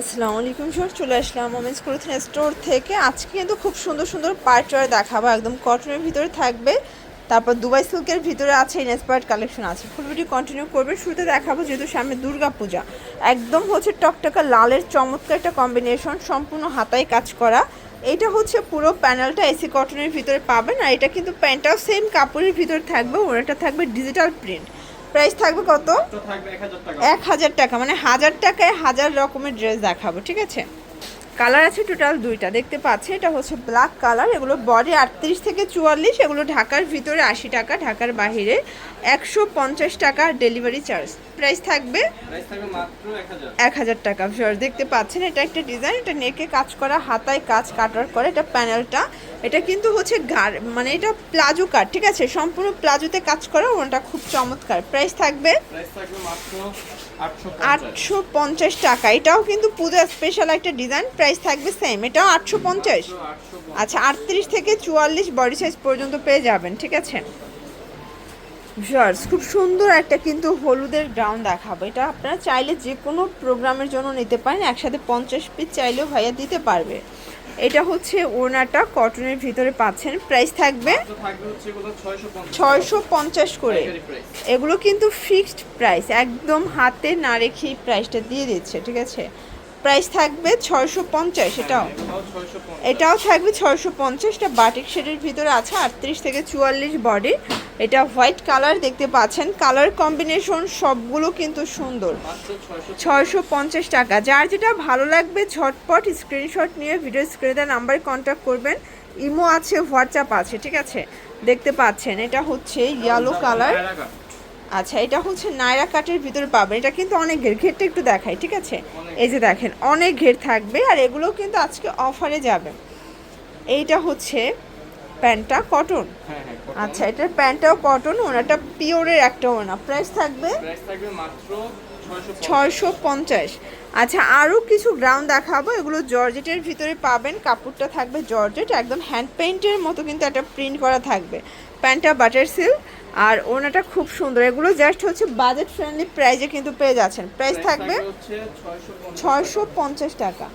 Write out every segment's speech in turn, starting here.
আসসালামু আলাইকুম স্যার চলে আসলাম ওমেন্স ক্লোথিং স্টোর থেকে। আজকে কিন্তু খুব সুন্দর সুন্দর পার্টওয়ার দেখাবো, একদম কটনের ভিতরে থাকবে। তারপর দুবাই সিল্কের ভিতরে আছে ইনস্পায়ার্ড কালেকশন আছে। ফুল ভিডিও কন্টিনিউ করবে, শুরুতে দেখাবো যেহেতু সামনে দুর্গা পূজা একদম হচ্ছে টকটকা লালের চমৎকার একটা কম্বিনেশন সম্পূর্ণ হাতায় কাজ করা। এটা হচ্ছে পুরো প্যানেলটা এসি কটনের ভিতরে পাবেন, আর এটা কিন্তু প্যান্টটাও সেম কাপড়ের ভিতরে থাকবে ওটা থাকবে ডিজিটাল প্রিন্ট প্রাইস থাকবে কত? তো থাকবে 1000 টাকা। এক হাজার টাকা মানে হাজার টাকায় হাজার রকমের ড্রেস দেখাবো ঠিক আছে? কালার আছে টোটাল দুইটা। দেখতে পাচ্ছি এটা হচ্ছে ব্ল্যাক কালার এগুলো বডি আটত্রিশ থেকে চুয়াল্লিশ এগুলো ঢাকার ভিতরে আশি টাকা ঢাকার বাইরে একশো পঞ্চাশ টাকা ডেলিভারি চার্জ প্রাইস থাকবে প্রাইস থাকবে মাত্র 1000 এক হাজার টাকা। ভিউয়ার দেখতে পাচ্ছেন এটা একটা ডিজাইন এটা নেকে কাজ করা হাতায় কাজ কাটার করে এটা প্যানেলটা এটা কিন্তু হচ্ছে গার মানে এটা প্লাজো কাট ঠিক আছে? সম্পূর্ণ প্লাজোতে কাজ করা ওটা খুব চমৎকার। প্রাইস থাকবে প্রাইস থাকবে মাত্র 850 আটশো পঞ্চাশ টাকা। এটাও কিন্তু পূজা স্পেশাল একটা ডিজাইন প্রাইস থাকবে সেম এটাও আটশো পঞ্চাশ। আচ্ছা আটত্রিশ থেকে চুয়াল্লিশ বডি সাইজ পর্যন্ত পেয়ে যাবেন, ঠিক আছে? খুব সুন্দর একটা কিন্তু হলুদের গ্রাউন্ড দেখাবো। এটা আপনারা চাইলে যে কোনো প্রোগ্রামের জন্য নিতে পারেন, একসাথে পঞ্চাশ পিস চাইলেও ভাইয়া দিতে পারবে। এটা হচ্ছে ওনাটা কটনের ভিতরে পাচ্ছেন প্রাইস থাকবে তো থাকবে হচ্ছে এগুলো 650 ছয়শো পঞ্চাশ করে। এগুলো কিন্তু ফিক্সড প্রাইস একদম হাতে না রেখেই প্রাইসটা দিয়ে দিচ্ছে, ঠিক আছে? প্রাইস থাকবে ছয়শো পঞ্চাশ, এটাও। এটাও 650 এটাও থাকবে ছয়শো পঞ্চাশটা বাটিক শেডের ভিতরে আছে আটত্রিশ থেকে চুয়াল্লিশ বডি। এটা হোয়াইট কালার দেখতে পাচ্ছেন। কালার কম্বিনেশন সবগুলো কিন্তু সুন্দর। মাত্র 600 ছয়শো পঞ্চাশ টাকা। যার যেটা ভালো লাগবে ঝটপট স্ক্রিনশট নিয়ে ভিডিও স্ক্রিনে নাম্বারে কন্ট্যাক্ট করবেন। ইমো আছে, হোয়াটসঅ্যাপ আছে, ঠিক আছে? দেখতে পাচ্ছেন, এটা হচ্ছে ইয়েলো কালার। আচ্ছা এটা হচ্ছে নায়রা কাটের ভিতরে পাবেন। এটা কিন্তু অনেক ঘের। ঘেরটা একটু দেখাই ঠিক আছে? এই যে দেখেন অনেক ঘের থাকবে আর এগুলো কিন্তু আজকে অফারে যাবে। এইটা হচ্ছে প্যান্টটা কটন। হ্যাঁ হ্যাঁ। আচ্ছা এটার প্যান্টটাও কটন ওনাটা পিওরের একটা ওনা। প্রাইস থাকবে? প্রাইস থাকবে মাত্র 650 ছয়শো পঞ্চাশ। আচ্ছা আরও কিছু গ্রাউন্ড দেখাবো। এগুলো জর্জেটের ভিতরে পাবেন। কাপড়টা থাকবে জর্জেট একদম হ্যান্ড পেইন্টের মতো কিন্তু একটা প্রিন্ট করা থাকবে। প্যান্টটা বাটার সিল্ক আর ওনাটা খুব সুন্দর। এগুলো জাস্ট হচ্ছে বাজেট ফ্রেন্ডলি প্রাইজে কিন্তু পেয়ে যাচ্ছেন। প্রাইস থাকবে হচ্ছে 650 ছয়শো পঞ্চাশ টাকা।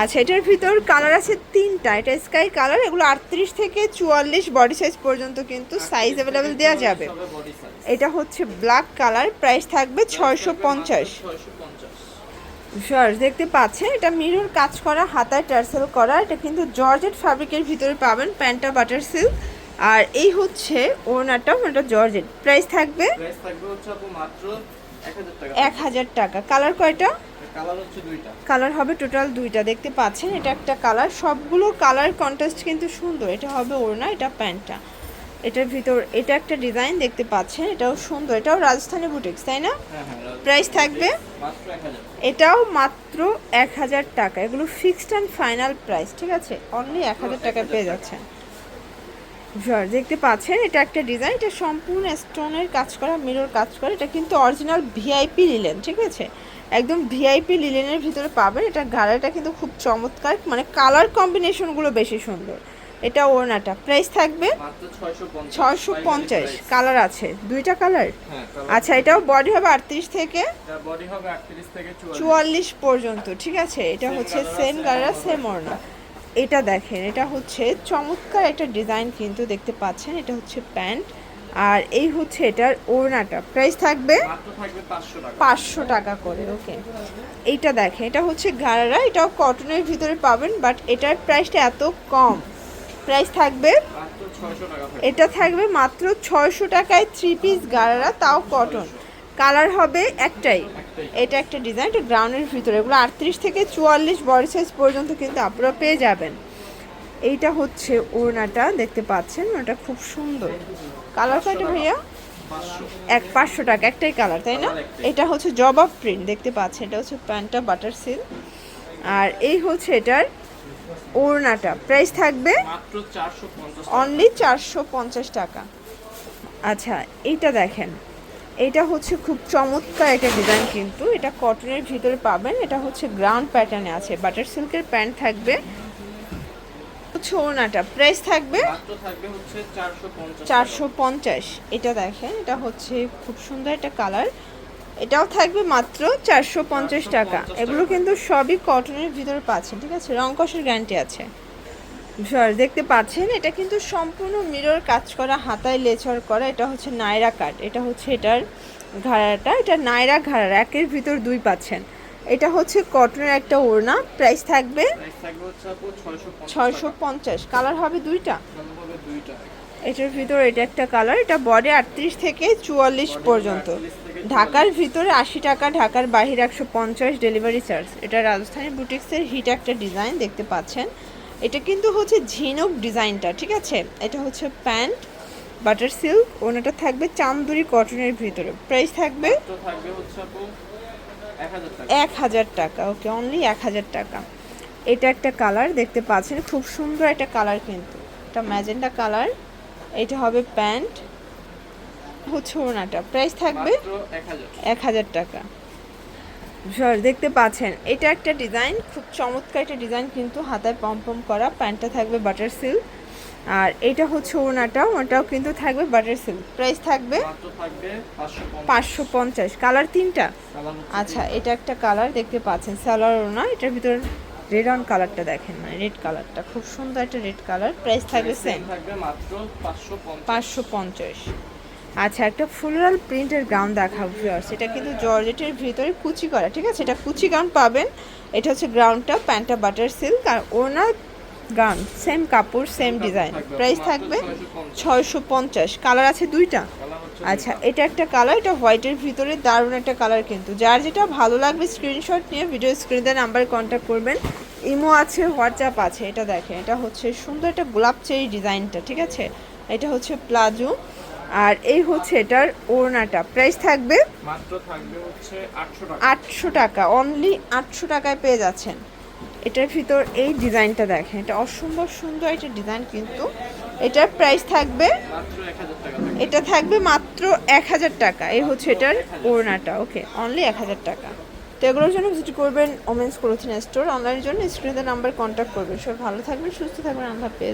আচ্ছা এটার ভিতর কালার আছে তিনটা। এটা স্কাই কালার এগুলো আটত্রিশ থেকে চুয়াল্লিশ বডি সাইজ পর্যন্ত কিন্তু সাইজ অ্যাভেলেবেল দেওয়া যাবে। এটা হচ্ছে ব্ল্যাক কালার প্রাইস থাকবে ছয়শো পঞ্চাশ। 650 দেখতে পাচ্ছেন এটা মিরর কাজ করা হাতায় টার্সেল করা এটা কিন্তু জর্জেট ফ্যাব্রিকের ভিতরে পাবেন প্যান্টটা বাটার সিল্ক আর এই হচ্ছে ওনাটা ওনাটা জর্জেট প্রাইস থাকবে প্রাইস থাকবে হচ্ছে আপু মাত্র 1000 টাকা। এক হাজার টাকা। কালার কয়টা? কালার হবে টোটাল দুইটা দেখতে পাচ্ছেন এটা একটা কালার। সবগুলো কালার কন্ট্রাস্ট কিন্তু সুন্দর এটা হবে ওড়না এটা প্যান্টটা। এটার ভিতর এটা একটা ডিজাইন দেখতে পাচ্ছেন এটাও সুন্দর এটাও রাজস্থানি বুটিক্স তাই না? হ্যাঁ হ্যাঁ প্রাইস থাকবে? এটাও মাত্র এক হাজার টাকা এগুলো ফিক্সড অ্যান্ড ফাইনাল প্রাইস ঠিক আছে? অনলি এক হাজার টাকা পেয়ে যাচ্ছেন। দেখতে পাচ্ছেন এটা একটা ডিজাইন এটা সম্পূর্ণ স্টোনের কাজ করা মিরর কাজ করা এটা কিন্তু অরিজিনাল ভিআইপি লিলেন ঠিক আছে? একদম ভিআইপি লিলেনের ভিতরে পাবেন এটা গাড়াটা কিন্তু খুব চমৎকার মানে কালার কম্বিনেশনগুলো বেশি সুন্দর। এটা ওড়নাটা প্রাইস থাকবে ছয়শো পঞ্চাশ কালার আছে দুইটা কালার হ্যাঁ আচ্ছা এটাও বডি হবে আটত্রিশ থেকে? এটার বডি হবে 38 থেকে 44 চুয়াল্লিশ পর্যন্ত ঠিক আছে? এটা হচ্ছে সেম কালার সেম ওড়না। এটা দেখেন এটা হচ্ছে চমৎকার একটা ডিজাইন কিন্তু দেখতে পাচ্ছেন এটা হচ্ছে প্যান্ট। আর এই হচ্ছে এটার ওড়নাটা। প্রাইস থাকবে মাত্র থাকবে 500 টাকা। পাঁচশো টাকা করে ওকে। এইটা দেখেন এটা হচ্ছে গারারা এটাও কটনের ভিতরে পাবেন বাট এটার প্রাইসটা এত কম। প্রাইস থাকবে মাত্র 600 টাকা থাকবে। এটা থাকবে মাত্র ছয়শো টাকায় থ্রি পিস গারারা তাও কটন। কালার হবে একটাই। এটা একটা ডিজাইন এটা গ্রাউন্ডের ভিতরে। এগুলো আটত্রিশ থেকে চুয়াল্লিশ বডি সাইজ পর্যন্ত কিন্তু আপনারা পেয়ে যাবেন। এইটা হচ্ছে ওড়নাটা দেখতে পাচ্ছেন? ওটা খুব সুন্দর। কালার কয়টা ভাইয়া? এক পাঁচশো টাকা একটাই কালার তাই না? এটা হচ্ছে জবাব প্রিন্ট দেখতে পাচ্ছেন? এটা হচ্ছে প্যান্টটা বাটার সিল আর এই হচ্ছে এটার ওড়নাটা। প্রাইস থাকবে অনলি চারশো পঞ্চাশ টাকা। আচ্ছা এইটা দেখেন। এটা হচ্ছে খুব চমৎকার একটা ডিজাইন কিন্তু। এটা কটনের ভিতরে পাবেন। এটা হচ্ছে গ্রাউন্ড প্যাটার্নে আছে। বাটার সিল্কের প্যান্ট থাকবে। হচ্ছে ওড়নাটা। প্রাইস থাকবে মাত্র থাকবে হচ্ছে 450 চারশো পঞ্চাশ। এটা দেখেন এটা হচ্ছে খুব সুন্দর একটা কালার এটাও থাকবে মাত্র চারশো পঞ্চাশ টাকা। এগুলো কিন্তু সবই কটনের ভিতরে পাচ্ছেন ঠিক আছে? রং কষের গ্যারান্টি আছে। সর দেখতে পাচ্ছেন এটা কিন্তু সম্পূর্ণ মিরর কাজ করা হাতায় লেচর করা এটা হচ্ছে নায়রা কাট এটা হচ্ছে এটার ঘাড়াটা এটা নায়রা ঘাড়া একের ভিতর দুই পাচ্ছেন। এটা হচ্ছে কটনের একটা ওড়না প্রাইস থাকবে ছয়শো পঞ্চাশ কালার হবে দুইটা? এটার ভিতর এটা একটা কালার এটা বডি আটত্রিশ থেকে চুয়াল্লিশ পর্যন্ত। ঢাকার ভিতরে আশি টাকা ঢাকার বাহির একশো পঞ্চাশ ডেলিভারি চার্জ এটা রাজস্থানী বুটিক্সের হিট একটা ডিজাইন দেখতে পাচ্ছেন। এটা কিন্তু হচ্ছে ঝিনুক ডিজাইনটা ঠিক আছে? এটা হচ্ছে প্যান্ট বাটার সিল্ক ওনাটা থাকবে চান্দুরি কটনের ভিতরে। প্রাইস থাকবে এক হাজার টাকা। ওকে অনলি এক হাজার টাকা। এটা একটা কালার দেখতে পাচ্ছেন খুব সুন্দর একটা কালার কিন্তু। এটা ম্যাজেন্ডা কালার এটা হবে প্যান্ট হচ্ছে ওনাটা। প্রাইস থাকবে এক হাজার টাকা। দেখতে পাচ্ছেন। এটা একটা ডিজাইন খুব চমৎকার একটা ডিজাইন কিন্তু হাতায় পম পম করা প্যান্টটা থাকবে বাটার সিল্ক। আর এটা হচ্ছে ওনাটা ওনাটাও কিন্তু থাকবে বাটার সিল্ক। প্রাইস থাকবে পাঁচশো পঞ্চাশ। কালার তিনটা? আচ্ছা এটা একটা কালার দেখতে পাচ্ছেন সালোয়ার ওনা এটার ভিতর রেড অন কালারটা দেখেন মানে রেড কালারটা। খুব সুন্দর একটা রেড কালার। প্রাইস থাকবে সেম থাকবে মাত্র পাঁচশো পাঁচশো পঞ্চাশ। আচ্ছা একটা ফুলাল প্রিন্টের গাউন দেখাবো ভিউয়ার্স এটা কিন্তু জর্জেটের ভিতরে কুচি করা ঠিক আছে? এটা কুচি গাউন পাবেন। এটা হচ্ছে গ্রাউন্ডটা প্যান্টটা বাটার সিল্ক আর ওনার গাউন সেম কাপড় সেম ডিজাইন প্রাইস থাকবে ছয়শো পঞ্চাশ। কালার আছে দুইটা। আচ্ছা এটা একটা কালার এটা হোয়াইটের ভিতরে দারুণ একটা কালার কিন্তু। যার যেটা ভালো লাগবে স্ক্রিনশট নিয়ে ভিডিও স্ক্রিনে নাম্বারে কন্ট্যাক্ট করবেন। ইমো আছে হোয়াটসঅ্যাপ আছে এটা দেখেন। এটা হচ্ছে সুন্দর একটা গোলাপ চেরি ডিজাইনটা ঠিক আছে? এটা হচ্ছে প্লাজো আর এই হচ্ছে এটার ওড়নাটা। প্রাইস থাকবে মাত্র থাকবে হচ্ছে আটশো টাকা। আটশো টাকা। অনলি আটশো টাকায় পেয়ে যাচ্ছেন। এটার ভিতর এই ডিজাইনটা দেখেন। এটা অসম্ভব সুন্দর একটা ডিজাইন কিন্তু। এটার প্রাইস থাকবে এটা থাকবে মাত্র এক হাজার টাকা। এই হচ্ছে এটার ওড়নাটা। ওকে অনলি এক হাজার টাকা। তো এগুলোর জন্য ভিজিট করবেন ওমেন্স ক্লোথিং স্টোর অনলাইনের জন্য স্ক্রিনের নাম্বার কন্ট্যাক্ট করবেন। সব ভালো থাকবেন সুস্থ থাকবেন। আল্লাহ হাফেজ।